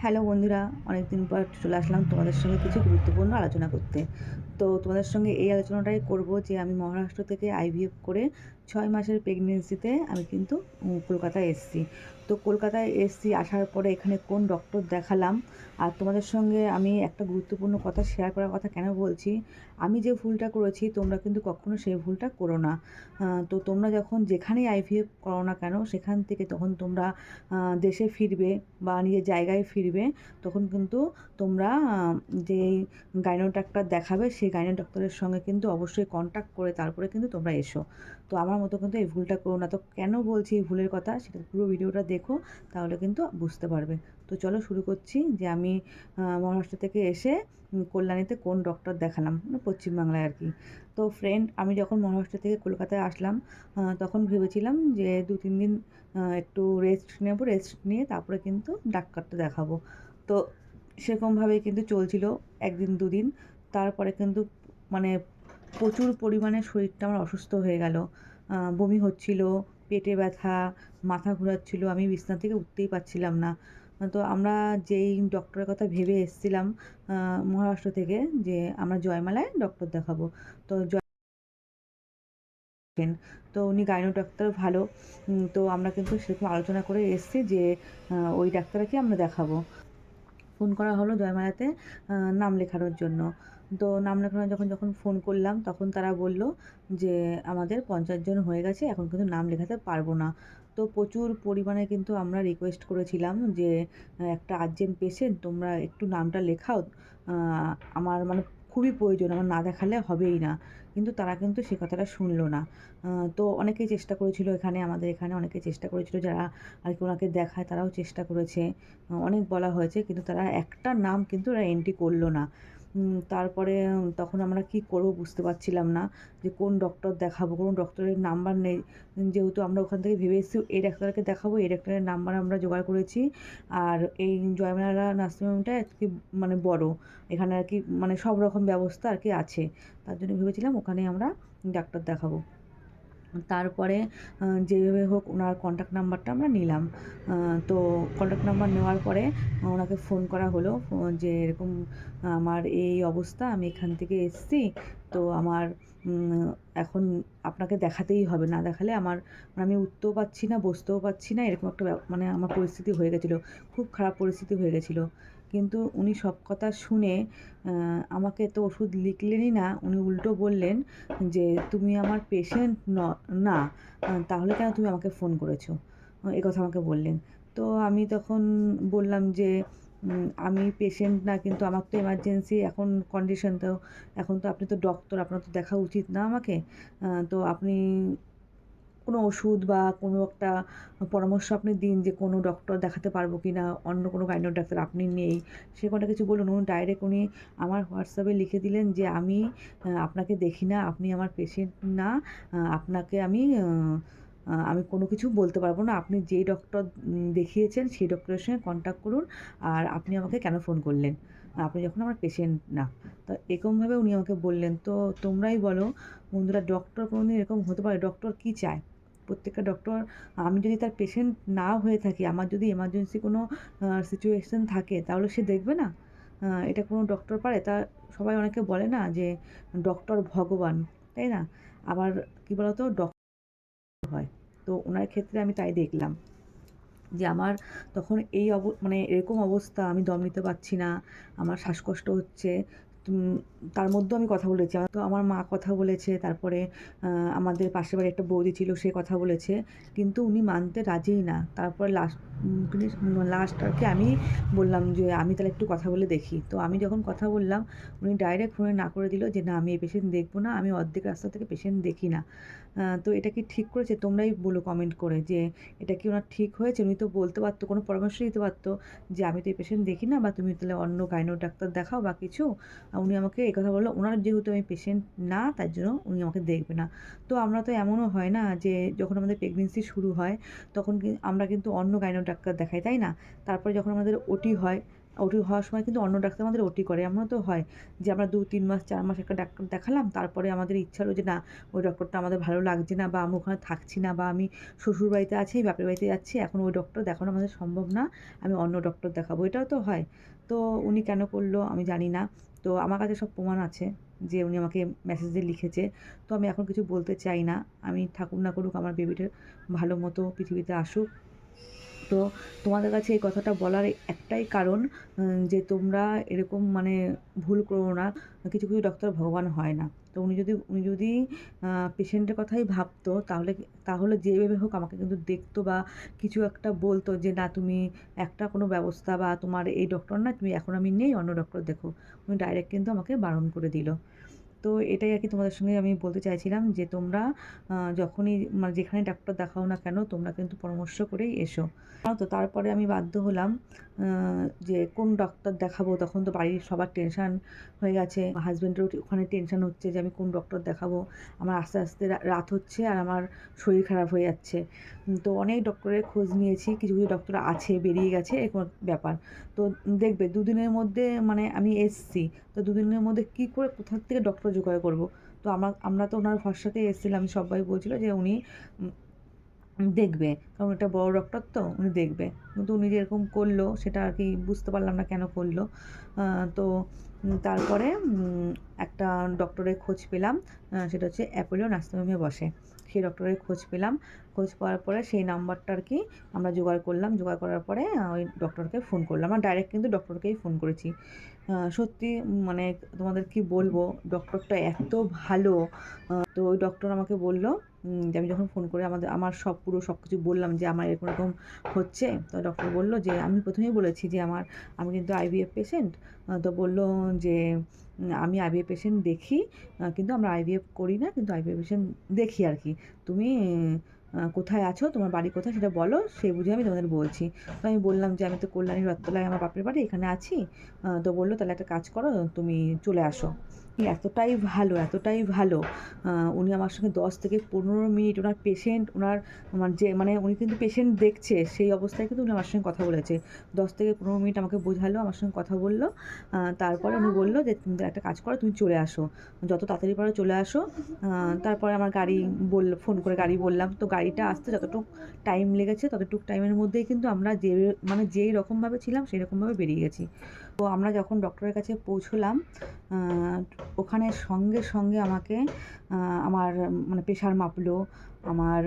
Hello বন্ধুরা, অনেকদিন পর চলে আসলাম তোমাদের সঙ্গে কিছু গুরুত্বপূর্ণ আলোচনা করতে। তো তোমাদের সঙ্গে এই আলোচনাটাই করব যে আমি মহারাষ্ট্র থেকে আইভিএফ করে ছয় মাসের প্রেগনেন্সিতে আমি কিন্তু কলকাতায় এসেছি। তো কলকাতায় এসেছি, আসার পরে এখানে কোন ডক্টর দেখালাম? আর তোমাদের সঙ্গে আমি একটা গুরুত্বপূর্ণ কথা শেয়ার করার কথা কেন বলছি? আমি যে ভুলটা করেছি, তোমরা কিন্তু কখনো সেই ভুলটা করো না। তো তোমরা যখন যেখানেই আইভিএফ করো না কেন, সেখান থেকে তখন তোমরা দেশে ফিরবে বা নিজের জায়গায় ফিরবে, তখন কিন্তু তোমরা যেই গাইনো ডাক্তার দেখাবে, সেই গাইনো ডাক্তারের সঙ্গে কিন্তু অবশ্যই কন্ট্যাক্ট করে তারপরে কিন্তু তোমরা এসো। তো আমার মতো কিন্তু এই ভুলটা করো না। তো কেন বলছি এই ভুলের কথা? সেটা পুরো ভিডিওটা দেখো, তাহলে কিন্তু বুঝতে পারবে। তো চলো শুরু করছি যে আমি মহারাষ্ট্র থেকে এসে কল্যাণীতে কোন ডক্টর দেখালাম? মানে পশ্চিমবাংলায় আর কি। তো ফ্রেন্ড আমি যখন মহারাষ্ট্র থেকে কলকাতায় আসলাম তখন ভেবেছিলাম যে দু, তিন দিন একটু রেস্ট নেব রেস্ট নিয়ে তারপরে কিন্তু ডাক্তারটা দেখাবো। তো সেরকমভাবেই কিন্তু চলছিল, একদিন, দুদিন। তারপরে কিন্তু মানে প্রচুর পরিমাণে শরীরটা আমার অসুস্থ হয়ে গেল। বমি হচ্ছিল, পেটে ব্যথা, মাথা ঘোরাচ্ছিল, আমি বিছনা থেকে উঠতেই পারছিলাম না। তো আমরা যেই ডক্টরের কথা ভেবে এসেছিলাম মহারাষ্ট্র থেকে যে আমরা জয়মালায় ডক্টর দেখাবো। তো তো উনি গাইনো ডাক্তার ভালো। তো আমরা কিন্তু সেরকম আলোচনা করে এসেছি যে ওই ডাক্তারকে আমরা দেখাবো। ফোন করা হলো জয়মালাতে নাম লেখানোর জন্য। তো নাম লেখানো যখন যখন ফোন করলাম, তখন তারা বলল যে, আমাদের পঞ্চাশ জন হয়ে গেছে, এখন কিন্তু নাম লেখাতে পারব না। তো প্রচুর পরিমাণে কিন্তু আমরা রিকোয়েস্ট করেছিলাম যে, একটা আর্জেন্ট পেশেন্ট তোমরা একটু নামটা লেখাও। আমার মানে খুবই প্রয়োজন, আমার না দেখালে হবেই না। কিন্তু তারা কিন্তু সে কথাটা শুনলো না। তো অনেকেই চেষ্টা করেছিল এখানে, আমাদের এখানে অনেকে চেষ্টা করেছিল যারা আর কি ওনাকে দেখায় তারাও চেষ্টা করেছে। অনেক বলা হয়েছে কিন্তু তারা একটা নাম কিন্তু ওরা এন্ট্রি করল না। তারপরে তখন আমরা কি করব বুঝতে পারছিলাম না যে কোন ডক্টর দেখাবো, কোন ডক্টরের নাম্বার নেই। যেহেতু আমরা ওখান থেকে ভেবে এসেছি এই ডাক্তারকে দেখাবো এই ডাক্তারের নাম্বার আমরা জোগাড় করেছি। আর এই জয়মালা নার্সিংহোমটা আর কি মানে বড়। এখানে আর কি মানে সব রকম ব্যবস্থা আর কি আছে। তার জন্য ভেবেছিলাম ওখানে আমরা ডাক্তার দেখাবো। তারপরে যেভাবে হোক ওনার কন্ট্যাক্ট নাম্বারটা আমরা নিলাম। তো কন্ট্যাক্ট নাম্বার নেওয়ার পরে, ওনাকে ফোন করা হলো যে এরকম, আমার এই অবস্থা, আমি এখান থেকে এসছি, তো আমার এখন আপনাকে দেখাতেই হবে। না দেখালে আমার মানে আমি উঠতেও পারছি না, বসতেও পারছি না, এরকম একটা মানে আমার পরিস্থিতি হয়ে গেছিল। খুব খারাপ পরিস্থিতি হয়ে গেছিল। কিন্তু উনি সব কথা শুনে আমাকে তো ওষুধ লিখলেনই না, উনি উল্টো বললেন যে, তুমি আমার পেশেন্ট না তাহলে কেন তুমি আমাকে ফোন করেছ? কথা আমাকে বললেন। তো আমি তখন বললাম যে আমি পেশেন্ট না, কিন্তু আমার তো এমার্জেন্সি এখন কন্ডিশন তো, এখন তো আপনি তো ডক্টর আপনার তো দেখা উচিত না আমাকে তো আপনি কোনো ওষুধ বা কোনো একটা পরামর্শ আপনি দিন যে কোনো ডক্টর দেখাতে পারব কি না অন্য কোনো গাইনোর ডাক্তার আপনি নেই, সে কটা কিছু বলুন। উনি ডাইরেক্ট উনি আমার হোয়াটসঅ্যাপে লিখে দিলেন যে, আমি আপনাকে দেখি না, আপনি আমার পেশেন্ট না আপনাকে আমি আমি কোনো কিছু বলতে পারব না। আপনি যেই ডক্টর দেখিয়েছেন, সেই ডক্টরের সঙ্গে কন্ট্যাক্ট করুন আর আপনি আমাকে কেন ফোন করলেন? আপনি যখন আমার পেশেন্ট না। তো এরকমভাবে উনি আমাকে বললেন। তো তোমরাই বলো, বন্ধুরা ডক্টর কোনো দিন এরকম হতে পারে? ডক্টর কী চায়? প্রত্যেকটা ডক্টর আমি যদি তার পেশেন্ট না হয়ে থাকি, আমার যদি এমার্জেন্সি কোনো সিচুয়েশন থাকে, তাহলে সে দেখবে না? এটা কোনো ডক্টর পারে? তা সবাই অনেকে বলে না যে ডক্টর ভগবান তাই না? আবার কী বলতো ডক্টর হয়। তো ওনার ক্ষেত্রে আমি তাই দেখলাম। যে আমার তখন এই অব মানে এরকম অবস্থা, আমি দম নিতে পারছি না, আমার শ্বাসকষ্ট হচ্ছে। তার মধ্যেও আমি কথা বলেছি। তো আমার মা কথা বলেছে, তারপরে আমাদের পাশের বাড়ি একটা বৌদি ছিল, সে কথা বলেছে। কিন্তু উনি মানতে রাজিই না। তারপরে লাস্ট লাস্ট আর কি আমি বললাম যে, আমি তাহলে একটু কথা বলে দেখি। তো আমি যখন কথা বললাম, উনি ডাইরেক্ট ফোনে না করে দিল যে, না, আমি এই পেশেন্ট দেখব না, আমি অর্ধেক রাস্তা থেকে পেশেন্ট দেখি না। তো এটা কি ঠিক করেছে? তোমরাই বলো কমেন্ট করে যে, এটা কি ওনার ঠিক হয়েছে? উনি তো বলতে পারতো, কোনো পরামর্শ দিতে পারতো যে, আমি তো এই পেশেন্ট দেখি না বা তুমি তাহলে অন্য গাইনো ডাক্তার দেখাও বা কিছু। উনি আমাকে এই কথা বলল, ওনার যেহেতু আমি পেশেন্ট না, তার জন্য উনি আমাকে দেখবে না। তো আমরা তো এমনও হয় না যে যখন আমাদের প্রেগনেন্সি শুরু হয়, তখন আমরা কিন্তু অন্য গাইনো ডাক্তার দেখাই, তাই না? তারপরে যখন আমাদের ওটি হয় ওটি হওয়ার সময় কিন্তু অন্য ডাক্তার আমাদের ওটি করে, এমনও তো হয় যে আমরা দু, তিন মাস, চার মাস একটা ডাক্তার দেখালাম, তারপরে আমাদের ইচ্ছা হলো যে না, ওই ডক্টরটা আমাদের ভালো লাগছে না বা আমি ওখানে থাকছি না বা আমি শ্বশুর বাড়িতে আছি, বাপের বাড়িতে যাচ্ছি, এখন ওই ডক্টর দেখানো আমাদের সম্ভব না, আমি অন্য ডক্টর দেখাবো, এটাও তো হয়। তো উনি কেন করল আমি জানি না। তো আমার কাছে সব প্রমাণ আছে যে উনি আমাকে মেসেজ দিয়ে লিখেছে। তো আমি এখন কিছু বলতে চাই না। আমি ঠাকুর না করুক, আমার বেবিটা ভালো মতো পৃথিবীতে আসুক। তো তোমাদের কাছে এই কথাটা বলার একটাই কারণ যে তোমরা এরকম মানে ভুল করো না, কিছু কিছু ডক্টর ভগবান হয় না। তো উনি যদি উনি যদি পেশেন্টের কথাই ভাবতো, তাহলে তাহলে যেভাবে হোক আমাকে কিন্তু দেখতো বা কিছু একটা বলতো যে, না, তুমি একটা কোনো ব্যবস্থা বা তোমার এই ডক্টর না তুমি এখন আমি নেই, অন্য ডক্টর দেখো। উনি ডাইরেক্ট কিন্তু আমাকে বারণ করে দিল। তো এটাই আর কি তোমাদের সঙ্গে আমি বলতে চাইছিলাম যে তোমরা যখনই মানে যেখানে ডাক্তার দেখাও না কেন, তোমরা কিন্তু পরামর্শ করেই এসো। তো, তারপরে আমি বাধ্য হলাম যে কোন ডক্টর দেখাবো? তখন তো বাড়ির সবার টেনশান হয়ে গেছে। হাজব্যান্ডেরও ওখানে টেনশান হচ্ছে যে আমি কোন ডক্টর দেখাবো? আমার আস্তে আস্তে রাত হচ্ছে আর আমার শরীর খারাপ হয়ে যাচ্ছে। তো অনেক ডক্টরের খোঁজ নিয়েছি, কিছু কিছু ডক্টর আছে, বেরিয়ে গেছে এরকম ব্যাপার। তো দেখবে, দুদিনের মধ্যে মানে আমি এসছি, তো দুদিনের মধ্যে কী করে কোথা থেকে ডক্টর জোগাড় করব। তো আমার, আমরা তো ওনার ভরসাতেই এসেছিলাম। সবাই বলছিল যে উনি দেখবে। কারণ এটা বড় ডক্টর তো উনি দেখবে। কিন্তু উনি যেরকম করল, সেটা আর কি বুঝতে পারলাম না কেন করল। তো তারপরে একটা ডক্টরের খোঁজ পেলাম সেটা হচ্ছে অ্যাপোলো নার্সিংহোমে বসে। সেই ডক্টরের খোঁজ পেলাম, খোঁজ পাওয়ার পরে সেই নাম্বারটা আর কি আমরা জোগাড় করলাম। জোগাড় করার পরে ওই ডক্টরকে ফোন করলাম। আমরা ডাইরেক্ট কিন্তু ডক্টরকেই ফোন করেছি। সত্যি মানে তোমাদের কি বলব ডক্টরটা এত ভালো তো ওই ডক্টর আমাকে বলল যে আমি যখন ফোন করে আমাদের, আমার সব, পুরো সব কিছু বললাম যে আমার এরকম এরকম হচ্ছে, তো ডক্টর বলল যে, আমি প্রথমেই বলেছি যে আমার, আমি কিন্তু আইভিএফ পেশেন্ট তো বলল যে আমি আইভিএফ পেশেন্ট দেখি কিন্তু আমরা আইভিএফ করি না, কিন্তু আইভিএফ পেশেন্ট দেখি আর কি। তুমি কোথায় আছো, তোমার বাড়ি কোথায় সেটা বলো সেই বুঝে আমি তোমাদের বলছি। তো আমি বললাম যে, আমি তো কল্যাণী রত্তলায় আমার বাপের বাড়ি, এখানে আছি তো বলল তাহলে একটা কাজ করো, তুমি চলে আসো। এতটাই ভালো এতটাই ভালো উনি আমার সঙ্গে দশ থেকে পনেরো মিনিট ওনার পেশেন্ট ওনার আমার যে মানে উনি কিন্তু পেশেন্ট দেখছে, সেই অবস্থায় কিন্তু উনি আমার সঙ্গে কথা বলেছে। দশ থেকে পনেরো মিনিট আমাকে বোঝালো, আমার সঙ্গে কথা বলল তারপরে উনি বলল যে, তুমি একটা কাজ করো, তুমি চলে আসো। যত তাড়াতাড়ি পারো চলে আসো। তারপরে আমার গাড়ি বল, ফোন করে গাড়ি বললাম। তো গাড়িটা আসতে যতটুকু টাইম লেগেছে, ততটুকু টাইমের মধ্যেই কিন্তু আমরা যে মানে যেই রকমভাবে ছিলাম, সেই রকমভাবে বেরিয়ে গেছি। তো আমরা যখন ডক্টরের কাছে পৌঁছলাম ওখানে সঙ্গে সঙ্গে আমাকে আমার মানে প্রেশার মাপলো আমার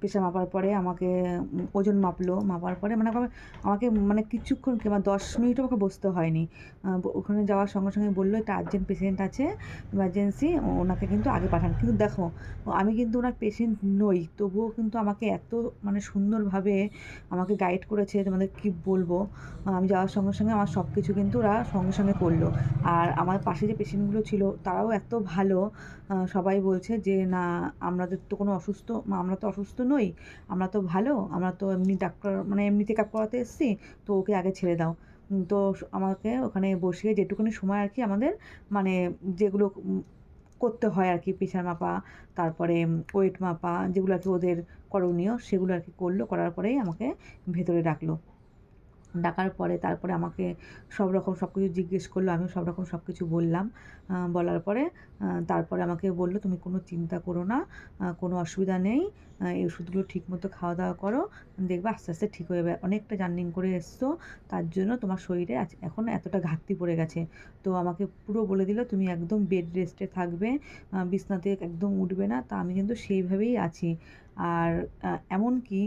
প্রেশার মাপার পরে আমাকে ওজন মাপলো, মাপার পরে মানে আমাকে- মানে কিছুক্ষণ কিংবা দশ মিনিটও আমাকে বসতে হয়নি। ওখানে যাওয়ার সঙ্গে সঙ্গে বলল একটা আর্জেন্ট পেশেন্ট আছে ইমার্জেন্সি ওনাকে কিন্তু আগে পাঠান। কিন্তু দেখো, আমি কিন্তু ওনার পেশেন্ট নই, তবুও কিন্তু আমাকে এত মানে সুন্দরভাবে আমাকে গাইড করেছে তোমাদের কি বলব। আমি যাওয়ার সঙ্গে সঙ্গে আমার সব কিছু কিন্তু ওরা সঙ্গে সঙ্গে করল। আর আমার পাশে যে পেশেন্টগুলো ছিল, তারাও এত ভালো সবাই বলছে যে, না আমাদের তো কোনো অসুস্থ আমরা তো অসুস্থ নই, আমরা তো ভালো, আমরা তো এমনি ডাক্তার মানে এমনি চেক আপ করাতে এসেছি, তো ওকে আগে ছেড়ে দাও। তো আমাকে ওখানে বসিয়ে যেটুকুনি সময় আর কি আমাদের মানে যেগুলো করতে হয় আর কি, প্রেশার মাপা, তারপরে ওয়েট মাপা, যেগুলো আর কি ওদের করণীয়, সেগুলো আর কি করল, করার পরেই আমাকে ভেতরে ডাকলো ডাকার পরে তারপরে আমাকে সব রকম সব কিছু জিজ্ঞেস করল আমি সব রকম সব কিছু বললাম বলার পরে তারপরে আমাকে বলল তুমি কোনো চিন্তা করো না কোনো অসুবিধা নেই এই ওষুধগুলো ঠিক মতো খাওয়া দাওয়া করো দেখবে আস্তে আস্তে ঠিক হয়ে যাবে। অনেকটা জার্নিং করে এসছো তার জন্য তোমার শরীরে এখন এতটা ঘাটতি পড়ে গেছে। তো আমাকে পুরো বলে দিল তুমি একদম বেড রেস্টে থাকবে আহ, বিছনা থেকে একদম উঠবে না। তা আমি কিন্তু সেইভাবেই আছি। আর এমন এমনকি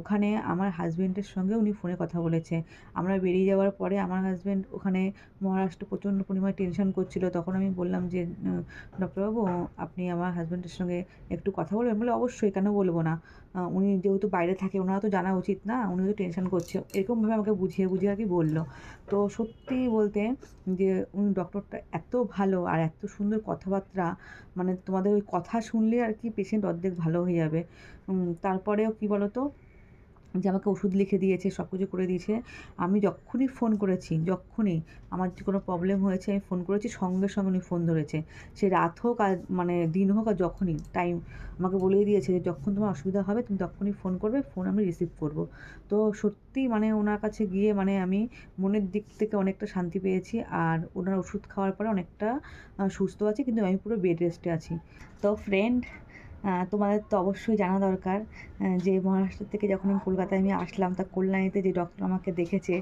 ওখানে আমার হাজবেন্ডের সঙ্গে উনি ফোনে কথা বলেছে। আমরা বেরিয়ে যাওয়ার পরে আমার হাজব্যান্ড ওখানে মহারাষ্ট্র প্রচণ্ড পরিমাণে টেনশন করছিল। তখন আমি বললাম যে ডক্টরবাবু আপনি আমার হাজব্যান্ডের সঙ্গে একটু কথা বলবেন? বলে, অবশ্যই, কেন বলব না? উনি যেহেতু বাইরে থাকে, ওনারা তো জানা উচিত না, উনি তো টেনশন করছে। এরকমভাবে আমাকে বুঝিয়ে বুঝিয়ে আর কি বলল। তো সত্যি বলতে যে উনি ডক্টরটা এত ভালো আর এত সুন্দর কথাবার্তা মানে তোমাদের ওই কথা শুনলে আর কি পেশেন্ট অর্ধেক ভালো হয়ে যাবে। তারপরেও কী বলো তো যে আমাকে ওষুধ লিখে দিয়েছে, সব কিছু করে দিয়েছে। আমি যখনই ফোন করেছি, যখনই আমার যে কোনো প্রবলেম হয়েছে, আমি ফোন করেছি, সঙ্গে সঙ্গে উনি ফোন ধরেছে। সে রাত হোক আর মানে দিন হোক আর যখনই টাইম আমাকে বলেই দিয়েছে যে, যখন তোমার অসুবিধা হবে, তুমি তখনই ফোন করবে ফোন আমি রিসিভ করব। তো সত্যি মানে ওনার কাছে গিয়ে মানে আমি মনের দিক থেকে অনেকটা শান্তি পেয়েছি আর ওনার ওষুধ খাওয়ার পরে অনেকটা সুস্থ আছি, কিন্তু আমি পুরো বেড রেস্টে আছি। তো ফ্রেন্ড তোমাদের তো অবশ্যই জানা দরকার যে মহারাষ্ট্র থেকে যখন আমি কলকাতায় আমি আসলাম, তা কল্যাণীতে যে ডক্টর আমাকে দেখেছে,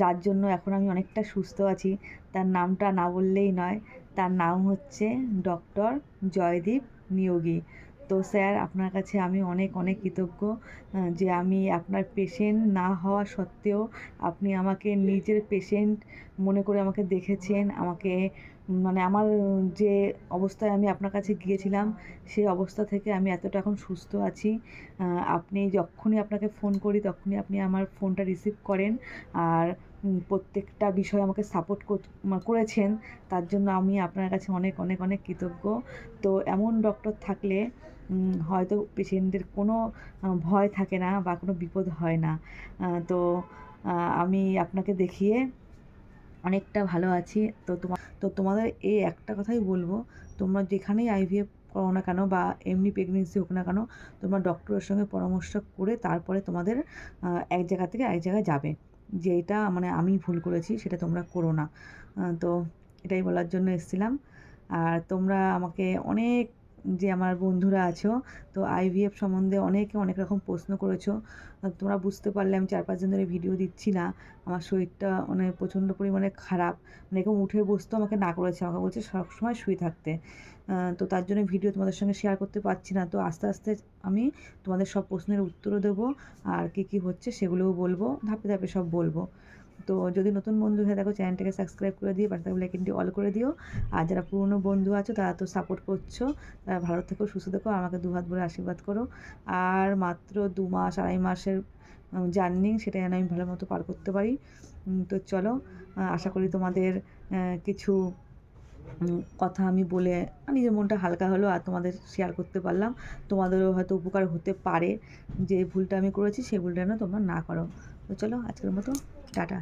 যার জন্য এখন আমি অনেকটা সুস্থ আছি। তার নামটা না বললেই নয়, তার নাম হচ্ছে ডক্টর জয়দীপ নিয়োগী। তো স্যার, আপনার কাছে আমি অনেক অনেক কৃতজ্ঞ যে আমি আপনার পেশেন্ট না হওয়া সত্ত্বেও আপনি আমাকে নিজের পেশেন্ট মনে করে আমাকে দেখেছেন, আমাকে মানে আমার যে অবস্থায় আমি আপনার কাছে গিয়েছিলাম, সেই অবস্থা থেকে আমি এতটা এখন সুস্থ আছি। আপনি যখনই আপনাকে ফোন করি, তখনই আপনি আমার ফোনটা রিসিভ করেন। আর প্রত্যেকটা বিষয়ে আমাকে সাপোর্ট করেছেন, তার জন্য আমি আপনার কাছে অনেক অনেক অনেক কৃতজ্ঞ। তো এমন ডক্টর থাকলে হয়তো পেশেন্টদের কোনো ভয় থাকে না বা কোনো বিপদ হয় না। তো আমি আপনাকে দেখিয়ে অনেকটা ভালো আছি। তো তোমার তো তোমাদের এই একটা কথাই বলব। তোমরা যেখানেই আইভিএফ করো না কেন বা এমনি প্রেগনেন্সি হোক না কেন, তোমরা ডক্টরের সঙ্গে পরামর্শ করে তারপরে তোমাদের এক জায়গা থেকে আরেক জায়গায় যাবে। যে এটা মানে আমি ভুল করেছি, সেটা তোমরা করো না। তো এটাই বলার জন্য এসেছিলাম। আর তোমরা আমাকে অনেক যে আমার বন্ধুরা আছো, তো আইভিএফ সম্বন্ধে অনেকে অনেক রকম প্রশ্ন করেছ। তোমরা বুঝতে পারলে আমি চার পাঁচ দিন ধরে ভিডিও দিচ্ছি না। আমার শরীরটা মানে প্রচণ্ড পরিমাণে খারাপ। মানে এরকম উঠে বসতেও আমাকে না করেছে, আমাকে বলছে সবসময় শুয়ে থাকতে। তো তার জন্য ভিডিও তোমাদের সঙ্গে শেয়ার করতে পারছি না। তো আস্তে আস্তে আমি তোমাদের সব প্রশ্নের উত্তরও দেবো, আর কী কী হচ্ছে সেগুলোও বলব, ধাপে ধাপে সব বলব। তো যদি নতুন বন্ধু হয়ে থাকো, চ্যানেলটাকে সাবস্ক্রাইব করে দিয়ে পাশে থাকলে লাইকনটি অল করে দিও। আর যারা পুরনো বন্ধু আছো, তারা তো সাপোর্ট করছ। তারা ভালো থেকো, সুস্থ থেকো, আমাকে দু হাত ভরে আশীর্বাদ করো। আর মাত্র দু মাস, আড়াই মাসের জার্নি সেটা যেন আমি ভালো মতো পার করতে পারি। তো চলো আশা করি তোমাদের কিছু কথা আমি বলে নিজের মনটা হালকা হলো আর তোমাদের শেয়ার করতে পারলাম। তোমাদেরও হয়তো উপকার হতে পারে যে ভুলটা আমি করেছি, সেই ভুলটা যেন তোমরা না করো। তো চলো, আজকের মতো টাটা।